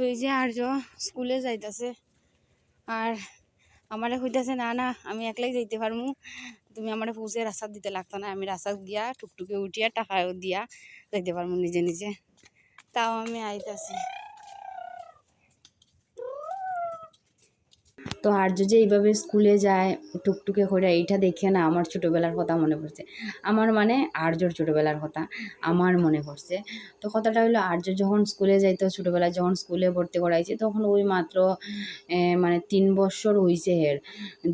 তো এই যে আর্য স্কুলে যাইতাছে। আর আমারে কইতাছে, না না, আমি একলাই যাইতে পারমু। তুমি আমারে পৌঁছে রাস্তা দিতে লাগতো না। আমি রাস্তা গিয়া টুকটুকে উঠিয়া টাকা দিয়া যাইতে পারমু নিজে নিজে। তাও আমি আইতাছি। তো আর্য যে এইভাবে স্কুলে যায়, টুকটুকে করে, এইটা দেখে না আমার ছোটোবেলার কথা মনে পড়ছে। আমার মানে আর্যর ছোটোবেলার কথা, আমার মনে পড়ছে। তো কথাটা হলো আর্য যখন স্কুলে যাইতো, ছোটোবেলায় যখন স্কুলে ভর্তি করাইছে, তখন ওই মাত্র মানে তিন বছর হইছে হের।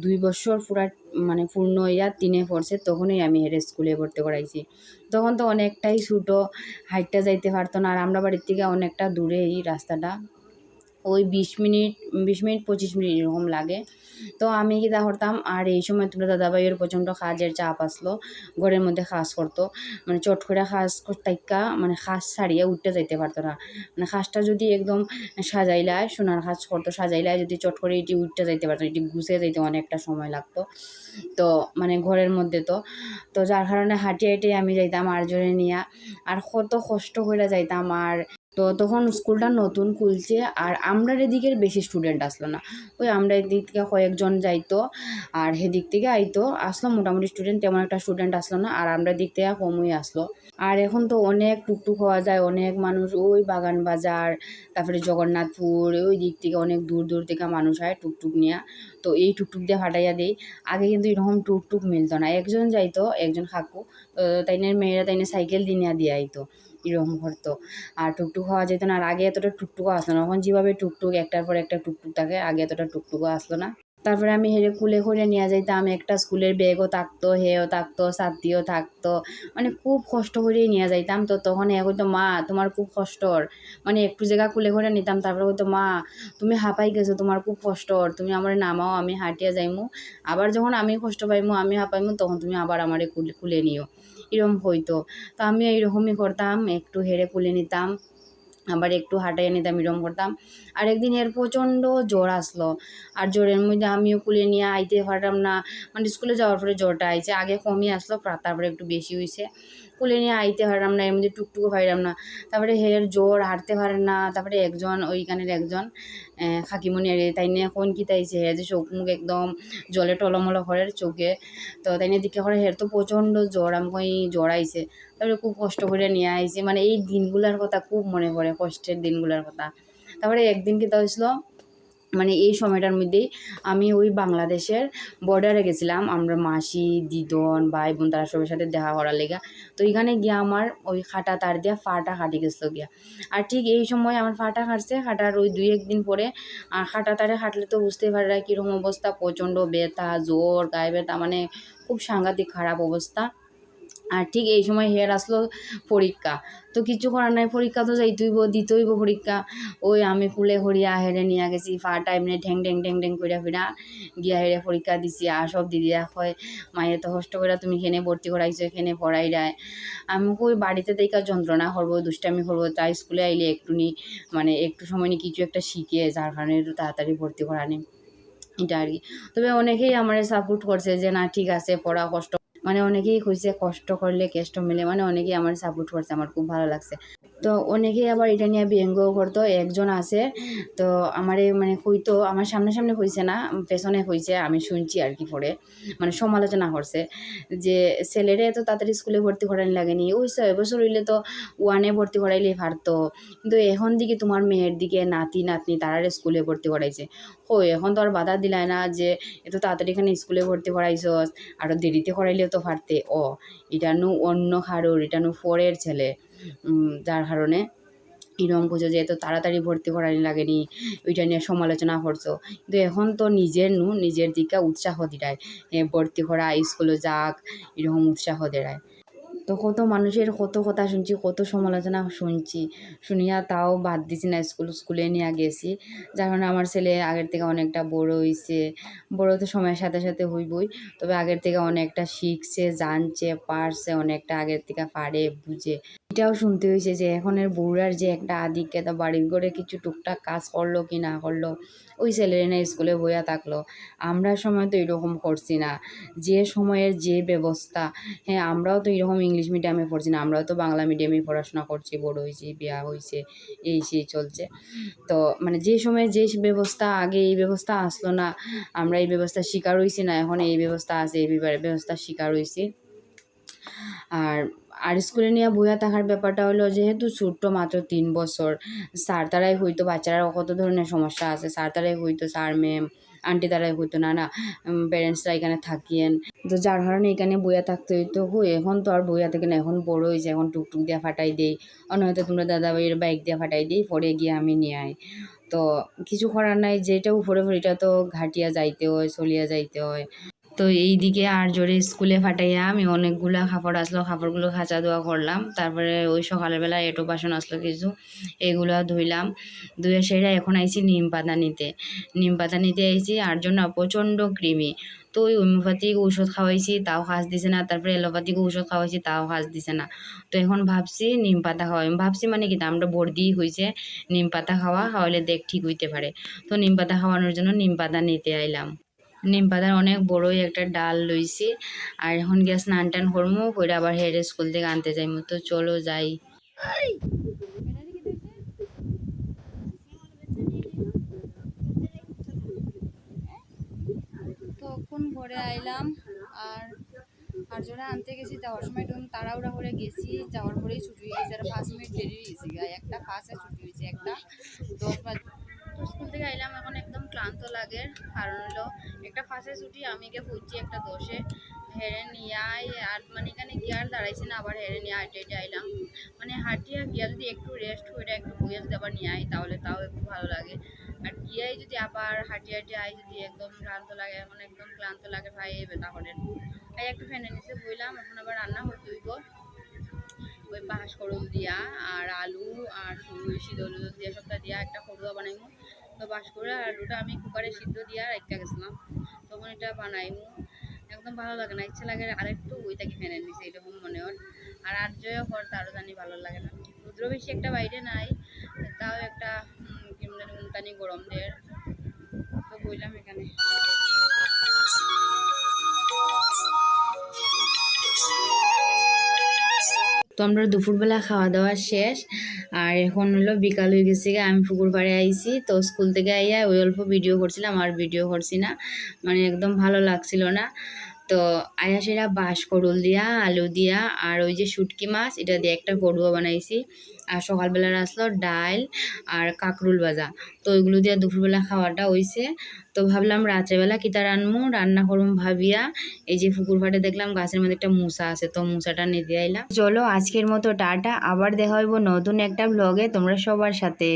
দুই বছর পুরা মানে পূর্ণ হইয়া তিনে পড়ছে, তখনই আমি হের স্কুলে ভর্তি করাইছি। তখন তো অনেকটাই ছোটো, হাইটটা যাইতে পারতো না, আর আমরা বাড়ির থেকে অনেকটা দূরে এই রাস্তাটা। ওই বিশ মিনিট বিশ মিনিট, পঁচিশ মিনিট এরকম লাগে। তো আমি কি তা করতাম, আর এই সময় তোমরা দাদাভাইয়ের প্রচণ্ড কাজের চাপ আসলো, ঘরের মধ্যে কাজ করতো। মানে চট করে কাজ করতাইকা মানে খাস ছাড়িয়ে উঠতে যাইতে পারতো না। মানে খাসটা যদি একদম সাজাইলায় সোনার কাজ করতো সাজাইলায় যদি চট করে এটি উঠতে যাইতে পারতো, এটি ঘুষে যাইতে অনেকটা সময় লাগতো। তো মানে ঘরের মধ্যে তো। তো যার কারণে হাঁটিয়ে হাঁটিয়ে আমি যাইতাম আর জোরে নিয়ে। আর কত কষ্ট করে যাইতাম, আর তো তখন স্কুলটা নতুন খুলছে আর আমরার এদিকের বেশি স্টুডেন্ট আসলো না। ওই আমরা এদিক থেকে কয়েকজন যাইতো আর সেদিক থেকে আইতো, আসলো মোটামুটি স্টুডেন্ট তেমন একটা স্টুডেন্ট আসলো না আর আমরা দিক থেকে কমই আসলো। আর এখন তো অনেক টুকটুক হওয়া যায়, অনেক মানুষ ওই বাগান বাজার, তারপরে জগন্নাথপুর, ওই দিক থেকে অনেক দূর দূর থেকে মানুষ হয় টুকটুক নিয়ে। তো এই টুকটুক দিয়ে ফাটাইয়া দেই। আগে কিন্তু এরকম টুকটুক মিলতো না। একজন যাইতো, একজন কাকু, তো মেয়েরা তাইনে সাইকেল দিয়ে দিয়ে আইতো। এরকম করতো। আর টুকটুক হওয়া যেত না, আর আগে এতটা টুকটুকও আসলো না। এখন যেভাবে টুকটুক, একটার পর একটা টুকটুক থাকে, আগে এতটা টুকটুকও আসলো না। তারপরে আমি হেরে কুলে করে নিয়ে যাইতাম, একটা স্কুলের ব্যাগও থাকতো হেও থাকতো ছাত্রীও থাকতো। মানে খুব কষ্ট করেই নিয়ে যাইতাম। তো তখন এ হইতো মা, তোমার খুব কষ্টর। মানে একটু জায়গা কুলে করে নিতাম, তারপরে হইতো মা, তুমি হাঁপাই গেছো, তোমার খুব কষ্টর। তুমি আমার নামাও, আমি হাঁটিয়া যাইমু। আবার যখন আমি কষ্ট পাইমু, আমি হাঁপাইমু, তখন তুমি আবার আমারে কুলে নিও। এরকম হইতো। তো আমি এইরকমই করতাম একটু হেরে কুলে নিতাম। আবার একটু হাঁটাইয়া নিতাম এরকম করতাম। আর একদিন এর প্রচণ্ড জ্বর আসলো। আর জ্বরের মধ্যে আমিও কুলে নিয়ে আইতে পারলাম না। মানে স্কুলে যাওয়ার পরে জ্বরটা আইছে, আগে কমই আসলো তারপরে একটু বেশি হয়েছে কুলে নিয়ে আইতে পারলাম না, এর মধ্যে টুকটুকু পাইলাম না। তারপরে হের জ্বর হাঁটতে পারে না, তারপরে একজন, ওইখানের একজন খাকিমণি আর তাই নিয়ে কোন কি তাইছে হে যে চোখ মুখ একদম জলে টলমল করে চোখে। তো তাই নিয়ে দিকে করে, হের তো প্রচণ্ড জ্বর, আমি জ্বর আইছে। তারপরে খুব কষ্ট করে নিয়ে আইছে। মানে এই দিনগুলার কথা খুব মনে পড়ে, কষ্টের দিনগুলার কথা। তারপরে একদিন কি হয়েছিল মানে এই সময়টার মধ্যেই আমি ওই বাংলাদেশের বর্ডারে গেছিলাম। আমরা মাসি, দিদন ভাই বোন তারা সবার সাথে দেখা করার লেগা। তো এখানে গিয়া আমার ওই খাটা তার দিয়া ফাটা কাটি গেছিল গিয়া। আর ঠিক এই সময় আমার ফাটা কাটছে খাটার ওই দুই একদিন পরে আর খাটা তারে হাঁটলে তো বুঝতেই পারা কীরকম অবস্থা, প্রচণ্ড ব্যথা, জ্বর, গায়ে ব্যথা মানে খুব সাংঘাতিক খারাপ অবস্থা। আর ঠিক এই সময় হেয়ার আসলো পরীক্ষা। তো কিছু করার নাই, পরীক্ষা তো যাইতেইব দিতেইব পরীক্ষা। ওই আমি কুলে হরিয়া হেরে নিয়ে গেছি, ফাটা এমনি ঠ্যাং ঠ্যাং ঠ্যাং ঠ্যাং কইরা ফিরা, গিয়া হেরে পরীক্ষা দিছি আর সব দিদিরা কয় মায়ের তো কষ্ট করে তুমি এখানে ভর্তি করাইছো এখানে পড়াই দেয় আমি কই বাড়িতে দেখা যন্ত্রণা করব, দুষ্টামি করব, তাই স্কুলে আইলে একটুনি মানে একটু সময় নিয়ে কিছু একটা শিখে, যার কারণে একটু তাড়াতাড়ি ভর্তি করা করানি এটা আর কি। তবে অনেকেই আমার সাপোর্ট করছে যে, না, ঠিক আছে, পড়া কষ্ট মানে অনেকেই কইছে কষ্ট করলে কেষ্ট মিলে মানে অনেকেই আমার সাপোর্ট করছে, আমার খুব ভালো লাগছে। তো অনেকেই আবার এটা নিয়ে ব্যঙ্গও করতো, একজন আছে, তো আমারে মানে কইতো, আমার সামনে সামনে কইছে না, পেছনে কইছে আমি শুনছি আর কি পড়ে মানে সমালোচনা করছে, যে ছেলেরে এত তাড়াতাড়ি স্কুলে ভর্তি করানি লাগেনি, ওই ছয় বছর হইলে তো ওয়ানে ভর্তি করাইলেই পারতো, কিন্তু এখন দিকে তোমার মেয়ের দিকে নাতি, নাতনি তারারে স্কুলে ভর্তি করাইছে ও এখন তো আর বাধা দিলায় না যে এত তাড়াতাড়ি এখানে স্কুলে ভর্তি করাইছস আরও দেরিতে করাইলেও তো পারতে ও এটা নু অন্য কারোর, এটা নু ফরের ছেলে যার কারণে এরকম করছ যে এত তাড়াতাড়ি ভর্তি করানি লাগেনি, ওইটা নিয়ে সমালোচনা করছ। কিন্তু এখন তো নিজের নু, নিজের দিকে উৎসাহ দিরায় ভর্তি করা, স্কুলে যাক, এরকম উৎসাহ দেয় তো কত মানুষের কত কথা শুনছি, কত সমালোচনা শুনছি। শুনিয়া তাও বাদ দিছি না, স্কুল, স্কুলে নিয়ে গেছি। যার কারণে আমার ছেলে আগের থেকে অনেকটা বড় হয়েছে বড় তো সময়ের সাথে সাথে হইবই। তবে আগের থেকে অনেকটা শিখছে, জানছে, পারছে, অনেকটা আগের থেকে পারে, বুঝে। এটাও শুনতে হয়েছে যে এখনের বউরার যে একটা আধিক্যতা, বাড়ির ঘরে কিছু টুকটাক কাজ করল কি না করল, ওই ছেলেরা না স্কুলে বইয়া থাকল। আমরা সময় তো এরকম করছি না। যে সময়ের যে ব্যবস্থা হ্যাঁ আমরাও তো এরকম ইংলিশ মিডিয়ামে পড়ছি না, আমরাও তো বাংলা মিডিয়ামে পড়াশোনা করছি বড় হয়েছি, বিয়া হয়েছে, এই সেই চলছে। তো মানে যে সময় যে ব্যবস্থা, আগে এই ব্যবস্থা আসলো না, আমরা এই ব্যবস্থা শিকার হয়েছি না, এখন এই ব্যবস্থা আছে, এই ব্যবস্থা শিকার হয়েছি আর আর স্কুলে নিয়ে বইয়া থাকার ব্যাপারটা হলো যেহেতু ছোট্ট মাত্র তিন বছর, স্যার তারাই হয়তো বাচ্চারা কত ধরনের সমস্যা আছে? স্যার তারাই হয়তো, স্যার ম্যাম আন্টি তারাই হইতো না না প্যারেন্টসরা এখানে থাকিয়েন তো যার কারণে এখানে বইয়া থাকতে হইতো হই এখন তো আর বইয়া থাকে না, এখন বড় হয়েছে এখন টুকটুক দিয়া ফাটাই দেই। অন্য হয়তো তোমরা দাদা ভাইয়ের বাইক দিয়া ফাটাই দিই, পরে গিয়ে আমি নিয়ে আই। তো কিছু করার নাই, যেটা উপরে এটা তো ঘাটিয়া যাইতে হয়, চলিয়া যাইতে হয়। তো এই দিকে আর জোরে স্কুলে ফাটাইয়া আমি অনেকগুলা কাপড় আসলো কাপড়গুলো খাঁচা ধোয়া করলাম। তারপরে ওই সকালের বেলা এটো বাসন আসলো কিছু, এগুলো ধুইলাম। ধুয়ে সেটা এখন আইছি নিম পাতা নিতে। নিম পাতা নিতে আইছি, আর জন্য প্রচণ্ড কৃমি। তো ওই হোমিওপ্যাথিক ঔষধ খাওয়াইছি, তাও কাজ দিছে না। তারপরে এলোপ্যাথিক ঔষধ খাওয়াইছি, তাও কাজ দিছে না। তো এখন ভাবছি নিম পাতা খাওয়াই ভাবছি মানে কি আমরা বর্দি হয়েছে নিম পাতা খাওয়া খাওয়ালে দেখ ঠিক হইতে পারে। তো নিম পাতা খাওয়ানোর জন্য নিম পাতা নিতে আইলাম। নিম পাতার অনেক বড়ই একটা ডাল লইছি। আর এখন গিয়ে স্নান টান করমু করে আবার হেড স্কুল থেকে আনতে যাইমু। তো চলো যাই। তখন ঘরে আইলাম, আর আর জোরে আনতে গেছি, যাওয়ার সময় একদম তাড়াহুড়া করে গেছি। যাওয়ার পরেই ছুটি হয়ে গেছে আর পাঁচ মিনিট দেরি হয়েছে একটা পাঁচে ছুটি হয়েছে, একটা দশ বাজ থেকে আইলাম, এখন একদম ক্লান্ত লাগে। কারণ হলো, একটা ফাঁসে ছুটি আমি গিয়ে পড়ছি একটা দোষে। হেরে নিয়ে আর মানে এখানে গিয়ার দাঁড়াইছে না, আবার হেরে নিয়ে হাঁটে আইলাম। মানে হাঁটিয়া গিয়া যদি একটু রেস্ট করে একটু বইয়ে যদি আবার নিয়ে আই, তাহলে তাও একটু ভালো লাগে। আর গিয়াই যদি আবার হাঁটি হাঁটি আই, যদি একদম ক্লান্ত লাগে, এখন একদম ক্লান্ত লাগে, ভাই, এই ব্যথা করে আই, একটু ফ্যানের নিচে বইলাম, এখন আবার রান্না করতে হইব। ওই বাঁশ করল দিয়া, আর আলু, আর সিদ্ধ দিয়া সবটা দিয়া একটা করুয়া বানাইমু। তো বাস করে আর আলুটা আমি কুকারে সিদ্ধ দিয়া একটা গেছিলাম। তখন এটা বানাইমু। একদম ভালো লাগে না ইচ্ছা লাগে আরেকটু ওই থাকি ফেনে নিচে এরকম মনে হয়। আর আর জয় হর তারও জানি ভালো লাগে না। রুদ্র বেশি একটা বাইরে নাই তাও একটা উম, কি বলে গরম দের তো বললাম এখানে। তো আমরা দুপুরবেলা খাওয়া দাওয়া শেষ। আর এখন হলো বিকাল হয়ে গেছে আমি পুকুর পাড়ে আইছি, তো স্কুল থেকে আইয়া ওই অল্প ভিডিও করছিলাম, আর ভিডিও করছি না। মানে একদম ভালো লাগছিল না। তো আয়া সেরা বাঁশ করুল দিয়া, আলু দিয়া আর ওই যে শুটকি মাছ, এটা দিয়ে একটা পড়ুয়া বানাইছি। আর সকালবেলা আসলো ডাল আর কাকরুল ভাজা। তো ওইগুলো দিয়ে দুপুরবেলা খাওয়াটা হইছে। তো ভাবলাম রাত্রেবেলা কিতা রানমু রান্না করুম ভাবিয়া। এই যে পুকুর ফাটে দেখলাম গাছের মধ্যে একটা মুসা আছে, তো মুসাটা নিতে আইলাম। চলো আজকের মতো টাটা। আবার দেখা হইব নতুন একটা ব্লগে তোমরা সবার সাথে।